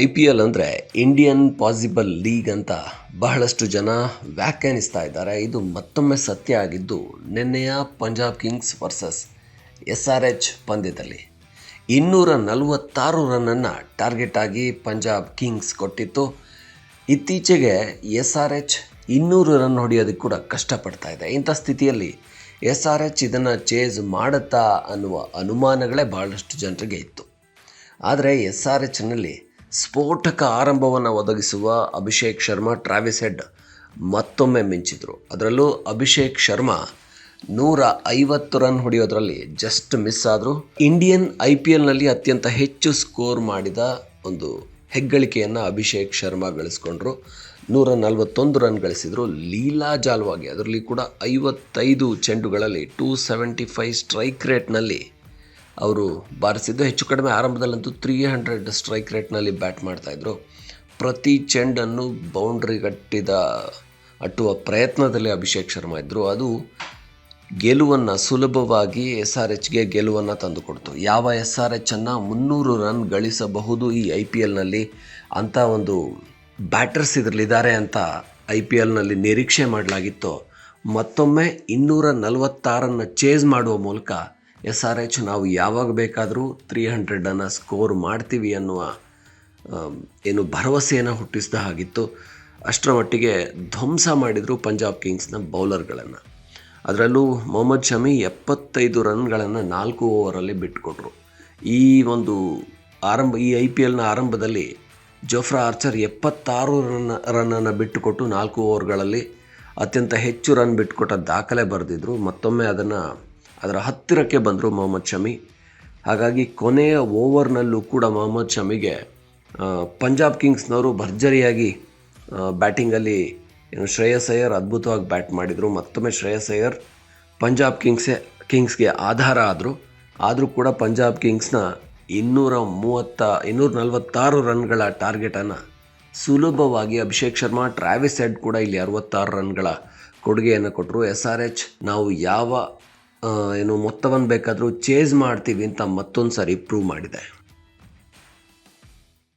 I P L ಅಂದರೆ Indian possible league ಅಂತ ಬಹಳಷ್ಟು ಜನ ವ್ಯಾಖ್ಯಾನಿಸ್ತಾ ಇದ್ದಾರೆ. ಇದು ಮತ್ತೊಮ್ಮೆ ಸತ್ಯ ಆಗಿದ್ದು, ನಿನ್ನೆಯ Punjab kings versus S R H ಪಂದ್ಯದಲ್ಲಿ ಇನ್ನೂರ ನಲವತ್ತಾರು ರನ್ನನ್ನು ಟಾರ್ಗೆಟ್ ಆಗಿ ಪಂಜಾಬ್ ಕಿಂಗ್ಸ್ ಕೊಟ್ಟಿತ್ತು. ಇತ್ತೀಚೆಗೆ ಎಸ್ ಆರ್ ಎಚ್ ಇನ್ನೂರು ರನ್ ಹೊಡೆಯೋದಕ್ಕೆ ಕೂಡ ಕಷ್ಟಪಡ್ತಾ ಇದೆ. ಇಂಥ ಸ್ಥಿತಿಯಲ್ಲಿ ಎಸ್ ಆರ್ ಎಚ್ ಇದನ್ನು ಚೇಸ್ ಮಾಡುತ್ತಾ ಅನ್ನುವ ಅನುಮಾನಗಳೇ ಬಹಳಷ್ಟು ಜನರಿಗೆ ಇತ್ತು. ಆದರೆ ಎಸ್ ಆರ್ ಎಚ್ನಲ್ಲಿ ಸ್ಫೋಟಕ ಆರಂಭವನ್ನು ಒದಗಿಸುವ ಅಭಿಷೇಕ್ ಶರ್ಮಾ ಟ್ರಾವಿಸ್ ಹೆಡ್ ಮತ್ತೊಮ್ಮೆ ಮಿಂಚಿದ್ರು. ಅದರಲ್ಲೂ ಅಭಿಷೇಕ್ ಶರ್ಮಾ ನೂರ ಐವತ್ತು ರನ್ ಹೊಡೆಯೋದ್ರಲ್ಲಿ ಜಸ್ಟ್ ಮಿಸ್ ಆದರು. ಇಂಡಿಯನ್ ಐ ಪಿ ಎಲ್ನಲ್ಲಿ ಅತ್ಯಂತ ಹೆಚ್ಚು ಸ್ಕೋರ್ ಮಾಡಿದ ಒಂದು ಹೆಗ್ಗಳಿಕೆಯನ್ನು ಅಭಿಷೇಕ್ ಶರ್ಮಾ ಗಳಿಸ್ಕೊಂಡ್ರು. ನೂರ ನಲವತ್ತೊಂದು ರನ್ ಗಳಿಸಿದರು. ಲೀಲಾಜಾಲವಾಗಿ ಅದರಲ್ಲಿ ಕೂಡ ಐವತ್ತೈದು ಚೆಂಡುಗಳಲ್ಲಿ ಟೂ ಸೆವೆಂಟಿ ಫೈವ್ ಸ್ಟ್ರೈಕ್ ರೇಟ್ನಲ್ಲಿ ಅವರು ಬಾರಿಸಿದ್ದು ಹೆಚ್ಚು ಕಡಿಮೆ ಆರಂಭದಲ್ಲಂತೂ ತ್ರೀ ಹಂಡ್ರೆಡ್ ಸ್ಟ್ರೈಕ್ ರೇಟ್ನಲ್ಲಿ ಬ್ಯಾಟ್ ಮಾಡ್ತಾಯಿದ್ರು ಪ್ರತಿ ಚೆಂಡನ್ನು ಬೌಂಡ್ರಿಗಟ್ಟಿದ ಅಟ್ಟುವ ಪ್ರಯತ್ನದಲ್ಲಿ ಅಭಿಷೇಕ್ ಶರ್ಮಾ ಇದ್ದರು ಅದು ಗೆಲುವನ್ನು ಸುಲಭವಾಗಿ ಎಸ್ ಆರ್ ಎಚ್ಗೆ ಗೆಲುವನ್ನು ತಂದುಕೊಡ್ತು. ಯಾವ ಎಸ್ ಆರ್ ಎಚ್ಚನ್ನು ಮುನ್ನೂರು ರನ್ ಗಳಿಸಬಹುದು ಈ ಐ ಪಿ ಎಲ್ನಲ್ಲಿ ಅಂಥ ಒಂದು ಬ್ಯಾಟರ್ಸ್ ಇದರಲ್ಲಿದ್ದಾರೆ ಅಂತ ಐ ಪಿ ಎಲ್ನಲ್ಲಿ ನಿರೀಕ್ಷೆ ಮಾಡಲಾಗಿತ್ತು. ಮತ್ತೊಮ್ಮೆ ಇನ್ನೂರ ನಲವತ್ತಾರನ್ನು ಚೇಸ್ ಮಾಡುವ ಮೂಲಕ ಎಸ್ ಆರ್ ಎಚ್ ನಾವು ಯಾವಾಗ ಬೇಕಾದರೂ ತ್ರೀ ಹಂಡ್ರೆಡನ್ನು ಸ್ಕೋರ್ ಮಾಡ್ತೀವಿ ಅನ್ನುವ ಏನು ಭರವಸೆಯನ್ನು ಹುಟ್ಟಿಸಿದ ಹಾಗಿತ್ತು. ಅಷ್ಟರ ಮಟ್ಟಿಗೆ ಧ್ವಂಸ ಮಾಡಿದರು ಪಂಜಾಬ್ ಕಿಂಗ್ಸ್ನ ಬೌಲರ್ಗಳನ್ನು. ಅದರಲ್ಲೂ ಮೊಹಮ್ಮದ್ ಶಮಿ ಎಪ್ಪತ್ತೈದು ರನ್ಗಳನ್ನು ನಾಲ್ಕು ಓವರಲ್ಲಿ ಬಿಟ್ಟುಕೊಟ್ರು ಈ ಒಂದು ಆರಂಭ, ಈ ಐ ಪಿ ಎಲ್ನ ಆರಂಭದಲ್ಲಿ ಜೋಫ್ರಾ ಆರ್ಚರ್ ಎಪ್ಪತ್ತಾರು ರನ್ ರನ್ನನ್ನು ಬಿಟ್ಟುಕೊಟ್ಟು ನಾಲ್ಕು ಓವರ್ಗಳಲ್ಲಿ ಅತ್ಯಂತ ಹೆಚ್ಚು ರನ್ ಬಿಟ್ಟುಕೊಟ್ಟ ದಾಖಲೆ ಬರೆದಿದ್ರು. ಮತ್ತೊಮ್ಮೆ ಅದನ್ನು ಅದರ ಹತ್ತಿರಕ್ಕೆ ಬಂದರು ಮೊಹಮ್ಮದ್ ಶಮಿ. ಹಾಗಾಗಿ ಕೊನೆಯ ಓವರ್ನಲ್ಲೂ ಕೂಡ ಮೊಹಮ್ಮದ್ ಶಮಿಗೆ ಪಂಜಾಬ್ ಕಿಂಗ್ಸ್ನವರು ಭರ್ಜರಿಯಾಗಿ ಬ್ಯಾಟಿಂಗಲ್ಲಿ ಏನು ಶ್ರೇಯಸ್ ಅಯ್ಯರ್ ಅದ್ಭುತವಾಗಿ ಬ್ಯಾಟ್ ಮಾಡಿದರು. ಮತ್ತೊಮ್ಮೆ ಶ್ರೇಯಸ್ ಅಯ್ಯರ್ ಪಂಜಾಬ್ ಕಿಂಗ್ಸೇ, ಕಿಂಗ್ಸ್ಗೆ ಆಧಾರ ಆದರು. ಆದರೂ ಕೂಡ ಪಂಜಾಬ್ ಕಿಂಗ್ಸ್ನ ಇನ್ನೂರ ಮೂವತ್ತ, ಇನ್ನೂರ ನಲವತ್ತಾರು ರನ್ಗಳ ಟಾರ್ಗೆಟನ್ನು ಸುಲಭವಾಗಿ ಅಭಿಷೇಕ್ ಶರ್ಮಾ, ಟ್ರಾವಿಸ್ ಹೆಡ್ ಕೂಡ ಇಲ್ಲಿ ಅರವತ್ತಾರು ರನ್ಗಳ ಕೊಡುಗೆಯನ್ನು ಕೊಟ್ಟರು ಎಸ್ ಆರ್ ಎಚ್ ನಾವು ಯಾವ ಏನು ಮೊತ್ತವನ್ನು ಬೇಕಾದರೂ ಚೇಸ್ ಮಾಡ್ತೀವಿ ಅಂತ ಮತ್ತೊಂದು ಸಾರಿ ಪ್ರೂವ್ ಮಾಡಿದೆ.